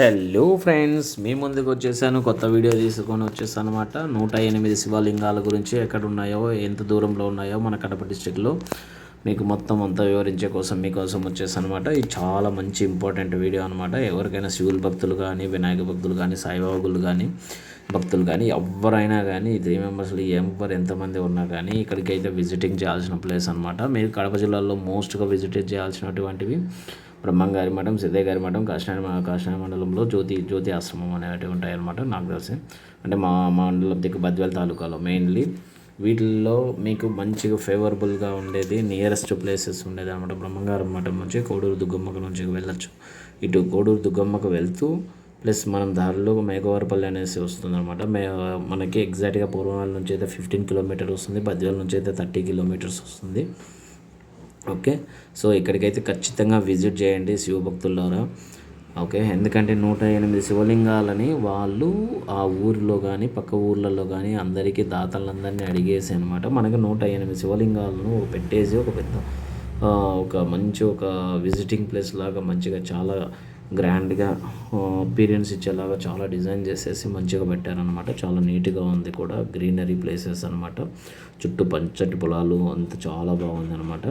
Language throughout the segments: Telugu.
హలో ఫ్రెండ్స్ మీ ముందుకు వచ్చేసాను. కొత్త వీడియో తీసుకొని వచ్చేసాను అనమాట నూట ఎనిమిది శివలింగాల గురించి ఎక్కడ ఉన్నాయో ఎంత దూరంలో ఉన్నాయో మన కడప డిస్టిక్లో మీకు మొత్తం అంతా వివరించే కోసం మీకోసం వచ్చేసాను అనమాట ఇది చాలా మంచి ఇంపార్టెంట్ వీడియో అనమాట ఎవరికైనా శివుల భక్తులు కానీ వినాయక భక్తులు కానీ సాయిబాబులు కానీ భక్తులు కానీ ఎవరైనా కానీ త్రీ మెంబర్స్లో ఎవరు ఎంతమంది ఉన్నా కానీ ఇక్కడికైతే విజిటింగ్ చేయాల్సిన ప్లేస్ అనమాట మీరు కడప జిల్లాలో మోస్ట్గా విజిట్ చేయాల్సినటువంటివి బ్రహ్మంగారి మఠం సిద్ధయ్య గారి మఠం కాశీనాయ కాశీనాయ మండలంలో జ్యోతి జ్యోతి ఆశ్రమం అనేవి ఉంటాయి అన్నమాట నాకు తెలిసి. అంటే మా మండలం దిక్కు బద్వేల్ తాలూకాలో మెయిన్లీ. వీటిల్లో మీకు మంచిగా ఫేవరబుల్గా ఉండేది నియరెస్ట్ ప్లేసెస్ ఉండేది అనమాట బ్రహ్మంగారం మఠం నుంచి కోడూరు దుగ్గమ్మకు నుంచి వెళ్ళొచ్చు. ఇటు కోడూరు దుగ్గమ్మకు వెళ్తూ ప్లస్ మనం దారిలో మేఘవారపల్లి అనేసి వస్తుంది అనమాట మే మనకి ఎగ్జాక్ట్గా పూర్వాల నుంచి అయితే ఫిఫ్టీన్ కిలోమీటర్ వస్తుంది బద్వేల్ నుంచి అయితే థర్టీ కిలోమీటర్స్ వస్తుంది. ఓకే? సో ఇక్కడికైతే ఖచ్చితంగా విజిట్ చేయండి శివభక్తులారా ఓకే? ఎందుకంటే నూట ఎనిమిది శివలింగాలని వాళ్ళు ఆ ఊరిలో కానీ పక్క ఊర్లలో కానీ అందరికీ దాతలందరినీ అడిగేసి అనమాట మనకి నూట ఎనిమిది శివలింగాలను పెట్టేసి ఒక పెద్ద ఒక మంచి ఒక విజిటింగ్ ప్లేస్ లాగా మంచిగా చాలా గ్రాండ్గా అపీరియన్స్ ఇచ్చేలాగా చాలా డిజైన్ చేసేసి మంచిగా పెట్టారనమాట చాలా నీట్గా ఉంది కూడా గ్రీనరీ ప్లేసెస్ అనమాట చుట్టూ పంచటి పొలాలు అంత చాలా బాగుంది అనమాట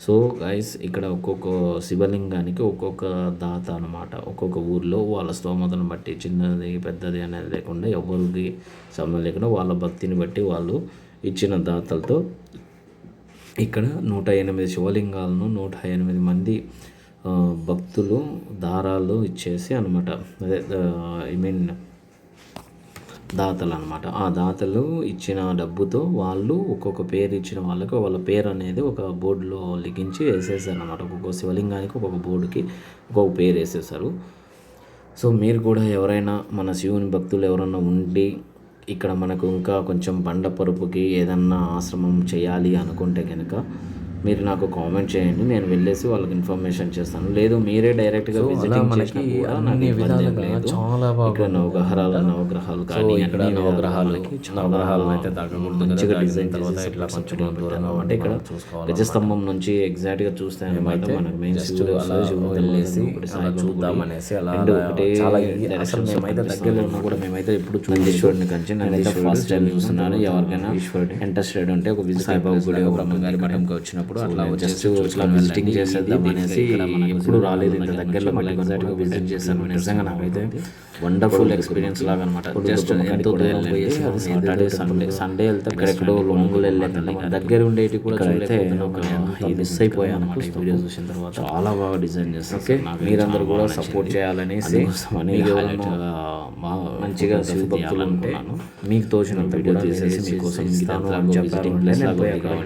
సో గైస్ ఇక్కడ ఒక్కొక్క శివలింగానికి ఒక్కొక్క దాత అనమాట ఒక్కొక్క ఊర్లో వాళ్ళ స్తోమతను బట్టి చిన్నది పెద్దది అనేది లేకుండా ఎవరికి సంబంధం లేకుండా వాళ్ళ భక్తిని బట్టి వాళ్ళు ఇచ్చిన దాతలతో ఇక్కడ నూట ఎనిమిది శివలింగాలను నూట ఎనిమిది మంది భక్తులు దారాలు ఇచ్చేసి అనమాట అదే ఐ మీన్ దాతలు అనమాట ఆ దాతలు ఇచ్చిన డబ్బుతో వాళ్ళు ఒక్కొక్క పేరు ఇచ్చిన వాళ్ళకి వాళ్ళ పేరు అనేది ఒక బోర్డులో లిఖించి వేసేసారు అనమాట ఒక్కొక్క శివలింగానికి ఒక్కొక్క బోర్డుకి ఒక్కొక్క పేరు వేసేసారు. సో మీరు కూడా ఎవరైనా మన శివుని భక్తులు ఎవరైనా ఉండి ఇక్కడ మనకు ఇంకా కొంచెం బండ పరుపుకి ఏదన్నా ఆశ్రమం చేయాలి అనుకుంటే కనుక మీరు నాకు కామెంట్ చేయండి నేను వెళ్ళేసి వాళ్ళకి ఇన్ఫర్మేషన్ చేస్తాను. లేదు మీరే డైరెక్ట్గా విజిటింగ్ చేసినా కూడా నాకు ఇబ్బంది లేదు. ఇక్కడ నవగ్రహాలు నవగ్రహాలు కానీ ఇక్కడ అన్ని నవగ్రహాలు విధాలుగా నవగ్రహాలు అయితే తాకకూడదు మంచిగా డిజైన్ తర్వాత ఇట్లా కొంచెం దూరంగా అంటే ఇక్కడ గజస్తంభం నుంచి ఎగ్జాక్ట్గా చూస్తే అనమాట మనకు మెయిన్ వెళ్ళేసి చూద్దాం. అనేసి అలా ఒకటే అసలు మేమైతే. దగ్గరలో ఉన్నా కూడా మేమైతే ఇప్పుడు నందీశ్వరుని కంచి నేనైతే ఫస్ట్ టైం చూస్తున్నాను. ఎవరికైనా ఇంట్రెస్టెడ్ ఉంటే ఒక విజిట్ సాయిబాబా గుడి ఒక బ్రహ్మంగారి మఠంకి వచ్చినప్పుడు అట్లా జస్ట్ ఇట్లా విజిటింగ్ చేసేద్దాం అనేసి ఎప్పుడు రాలేదు ఇంత దగ్గరలో మళ్ళీ ఎగ్జాక్ట్గా విజిట్ చేశాను నిజంగా నాకైతే వండర్ఫుల్ ఎక్స్పీరియన్స్ లాగా అనమాట జస్ట్ ఎంతో దూరం పోయేసి సాటర్డే సండే సండే వెళ్తే ఎక్కడెక్కడో లొంగులు వెళ్ళాను దగ్గర ఉండేటి కూడా అయితే ఇది మిస్ అయిపోయాను అనమాట ఈ వీడియో చూసిన తర్వాత. చాలా బాగా డిజైన్ చేస్తాను ఓకే మీరందరూ కూడా సపోర్ట్ చేయాలనేసి మంచిగా భక్తులు ఉంటే మీకు తోచినంత వీడియో తీసేసి మీకోసం ఇస్తాను అని చెప్పారు.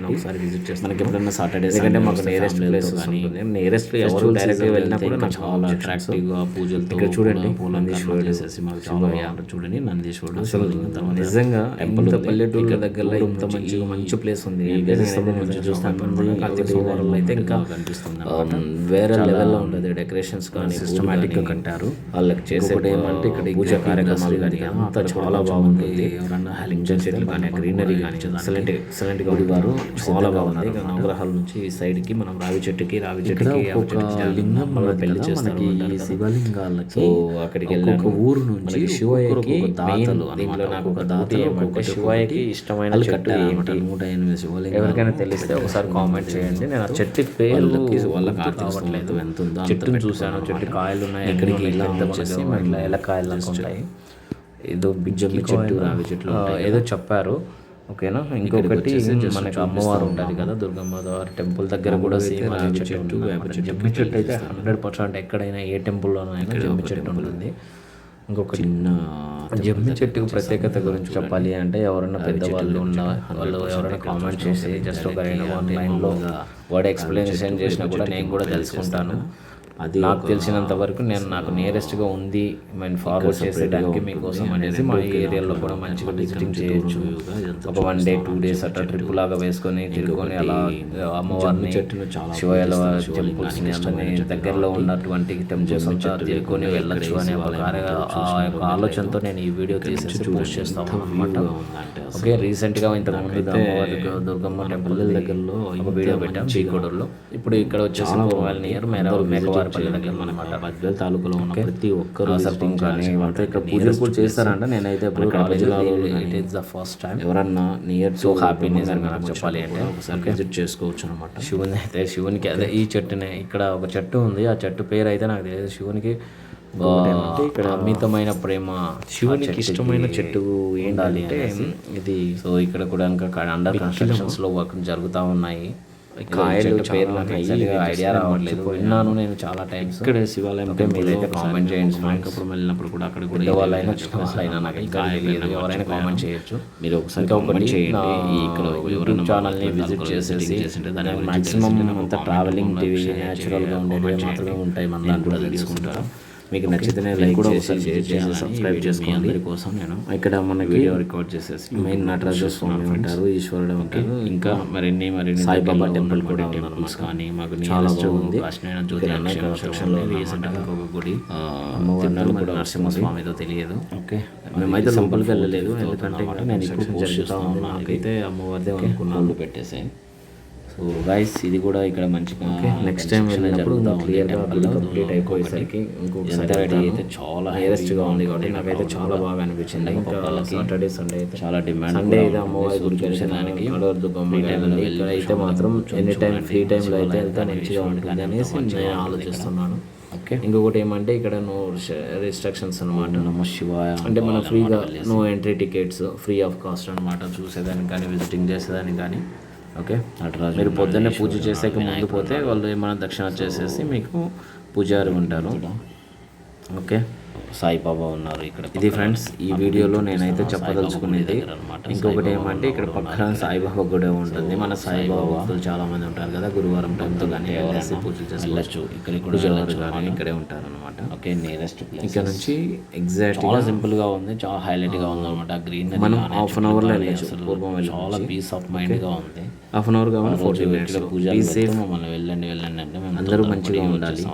ఒకసారి విజిట్ చేస్తాను మనకి ఎప్పుడైనా సాటర్డే ఎందుకంటే మాకు నియరెస్ట్ ప్లేస్ కానీ నియరెస్ట్ ఎవరు డైరెక్ట్గా వెళ్ళినా కూడా నాకు చాలా అట్రాక్టివ్గా పూజలతో ఇక్కడ చూడండి నందీశ్వరుడు చేసేసి మాకు చాలా చూడండి నందీశ్వరుడు తర్వాత నిజంగా ఎంత పల్లెటూళ్ళ దగ్గరలో ఇంత మంచి మంచి ప్లేస్ ఉంది. నుంచి చూస్తాను. అయితే ఇంకా కనిపిస్తుంది వేరే లెవెల్లో ఉంటుంది డెకరేషన్స్ కానీ సిస్టమేటిక్గా కట్టారు. వాళ్ళకి చేసే ఏమంటే ఇక్కడ పూజ కార్యక్రమాలు కానీ అంతా చాలా బాగుంటుంది ఎవరన్నా హెలింజన్ చెట్లు కానీ గ్రీనరీ కానీ ఎక్సలెంట్ ఎక్సలెంట్గా వారు చాలా బాగున్నారు నవగ్రహాల నుంచి ఈ సైడ్కి మనం రావి చెట్టుకి రావి చెట్టుకి పెళ్ళి చేస్తారు శివలింగాలకి. అక్కడికి వెళ్ళాక ఊరు నుంచి శివయ్యకి దాతలు దీంట్లో నాకు ఒక దాత ఏమంటే శివయ్యకి ఇష్టమైన చెట్టు ఏంటి నూట ఎనిమిది శివలింగాలు. ఎవరికైనా తెలిస్తే ఒకసారి కామెంట్ చేయండి నేను ఆ చెట్టు పేరు వాళ్ళకి స్తోమత ఎంత ఉందో చెట్టును చూశాను. చెట్టు కాయలు ఉన్నాయి. ఇక్కడికి ఎన్ని ఇలా వచ్చేసి ఎలకాయలు లాగా ఉంటాయి. ఏదో జమ్మి చెట్టు రావి చెట్లు ఏదో చెప్పారు. ఓకేనా? ఇంకొకటి మనకి అమ్మవారు ఉంటుంది కదా దుర్గమ్మ వారి టెంపుల్ దగ్గర కూడా సేమ్ చెట్టు జమ్మి చెట్టు అయితే హండ్రెడ్ పర్సెంట్ ఎక్కడైనా ఏ టెంపుల్లోనైనా జమ్మి చెట్టు ఉంటుంది. ఇంకొకటి చిన్న జమ్మి చెట్టుకు ప్రత్యేకత గురించి చెప్పాలి అంటే ఎవరైనా పెద్దవాళ్ళు ఉన్న వాళ్ళు ఎవరైనా కామెంట్ చేసి జస్ట్ ఒక రెండు వన్ లైన్లో వర్డ్ ఎక్స్ప్లెనేషన్ చేసినా కూడా నేను కూడా తెలుసుకుంటాను. అది నాకు తెలిసినంత వరకు నేను నాకు నియరెస్ట్గా ఉంది. నేను ఫార్వర్డ్ చేసేదానికి మీకోసం అనేసి మా ఏరియాలో కూడా మంచిగా విజిటింగ్ చేయొచ్చు. ఒక వన్ డే టూ డేస్ అట్లా ట్రిప్ లాగా వేసుకొని తిరుగుకొని అలా అమ్మవారిని శివయ్యల టెంపుల్స్ని అందరినీ దగ్గరలో ఉన్నటువంటి టెంపుల్స్ అంతా తిరుగుకొని వెళ్ళొచ్చు అనే ఒక యొక్క ఆలోచనతో నేను ఈ వీడియో తీసేసి పోస్ట్ చేస్తాను అనమాట ఓకే రీసెంట్గా అమ్మవారి దుర్గమ్మ టెంపుల్ దగ్గరలో ఒక వీడియో పెట్టాం చీకోడూరులో ఇప్పుడు ఇక్కడ వచ్చేసి నియర్ మేర మేకవారి బంగారుపల్లి దగ్గర బద్వేల్ తాలూకులో ఉన్న ప్రతి ఒక్కరు సెట్టింగ్ కానీ ఇవంతా ఇక్కడ పూజలు కూడా చేస్తారంట నేనైతే జిల్లాలో it is the first time ఎవరన్నా నియర్ సో హ్యాపీనెస్ అని నాకు చెప్పాలి అంటే ఒకసారి విజిట్ చేసుకోవచ్చు అనమాట శివుని అయితే శివునికి అదే ఈ చెట్టునే ఇక్కడ ఒక చెట్టు ఉంది. ఆ చెట్టు పేరు అయితే నాకు తెలియదు. శివునికి ఇక్కడ అమితమైన ప్రేమ శివునికి ఇష్టమైన చెట్టు ఏంటంటే ఇది సో ఇక్కడ కూడా ఇంకా అండర్ కన్స్ట్రక్షన్స్లో వర్క్ జరుగుతూ ఉన్నాయి. కాయలు పేరు నాకు exact గా ఐడియా రావట్లేదు. విన్నాను నేను చాలా టైమ్స్ ఇక్కడ శివాలయం మీరైతే కామెంట్ చేయండి. అప్పుడు వెళ్ళినప్పుడు కూడా అక్కడ కూడా వాళ్ళైనా వాళ్ళైనా నాకు ఎవరైనా కామెంట్ చేయొచ్చు. మీరు ఒకసారి కామెంట్ చేయండి. ఇక్కడ యూట్యూబ్ ఛానల్ని విజిట్ చేసేసి మాక్సిమం అంతా ట్రావెలింగ్ టీవీ న్యాచురల్గా ఉండేవి మాత్రమే ఉంటాయి మన దాంట్లో తెలుసుకుంటారు మీకు నచ్చితేనే లైక్ కూడా ఒకసారి షేర్ చేసి సబ్స్క్రైబ్ చేసుకోండి. కోసం నేను ఇక్కడ మనకి వీడియో రికార్డ్ చేసేసి మెయిన్ నటరాజ స్వామి ఉంటారు ఈశ్వరుడు ఉంటారు. ఇంకా మరిన్ని మరిన్ని సాయిబాబా టెంపుల్ కూడా టెంపుల్స్ కానీ మాకు చాలా బాగుంది. గుడి. అమ్మవారు కూడా నరసింహస్వామితో తెలియదు. ఓకే మేమైతే లోపలికి వెళ్ళలేదు. ఎందుకంటే నేను ఇప్పుడు జరుగుతూ ఉంది నాకైతే అమ్మవారిదే అనుకున్నాను. పెట్టేసాయి. సో గైస్ ఇది కూడా ఇక్కడ మంచిగా నెక్స్ట్ టైం వెళ్ళినప్పుడు క్లియర్గా కంప్లీట్ అయిపోయేసరికి ఇంకొకసారి అయితే చాలా గా ఉంది కాబట్టి నాకైతే చాలా బాగా అనిపించింది. ఇంకా సాటర్డే సండే అయితే చాలా డిమాండ్ సండే అయితే అమ్మవారి గుడి చూసేదానికి ఇక్కడ అయితే మాత్రం ఎనీ టైం ఫ్రీ టైంలో అయితే వెళ్తే మంచిగా ఉంటుంది అనేసి నేను ఆలోచిస్తున్నాను. ఓకే. ఇంకొకటి ఏమంటే ఇక్కడ నో రిస్ట్రిక్షన్స్ అనమాట నమ శివాయ అంటే మనం ఫ్రీగా no entry tickets free of cost అనమాట చూసేదానికి కానీ విజిటింగ్ చేసేదానికి కానీ. ఓకే? నటరాజు మీరు పొద్దున్నే పూజ చేసాక ముందు పోతే వాళ్ళు ఏమైనా దక్షిణ చేసేసి మీకు పూజారి ఉంటారు. ఓకే? సాయిబాబా ఉన్నారు ఇక్కడ ఇది ఫ్రెండ్స్ ఈ వీడియోలో నేనైతే చెప్పదలుచుకునేది ఇంకొకటి ఏమంటే ఇక్కడ పక్కన సాయిబాబా గుడి ఉంటుంది. మన సాయిబాబా భక్తులు చాలా మంది ఉంటారు కదా గురువారం టైంతో కానీ వెళ్ళేసి పూజ చేసుకోవచ్చు ఇక్కడ పూజవారు కానీ ఇక్కడే ఉంటారు అనమాట ఓకే నియరెస్ట్ ఇక్కడ నుంచి ఎగ్జాక్ట్ చాలా సింపుల్గా ఉంది చాలా హైలైట్గా ఉంది అనమాట గ్రీన్ మనం హాఫ్ అన్ అవర్లో వెళ్ళచ్చు పూర్వం చాలా పీస్ ఆఫ్ మైండ్గా ఉంది. హాఫ్ అన్ అవర్ కావాలి ఫోర్టీ మినిట్స్ పూజ మమ్మల్ని వెళ్ళండి వెళ్ళండి అంటే అందరూ మంచిగా ఉండాలి.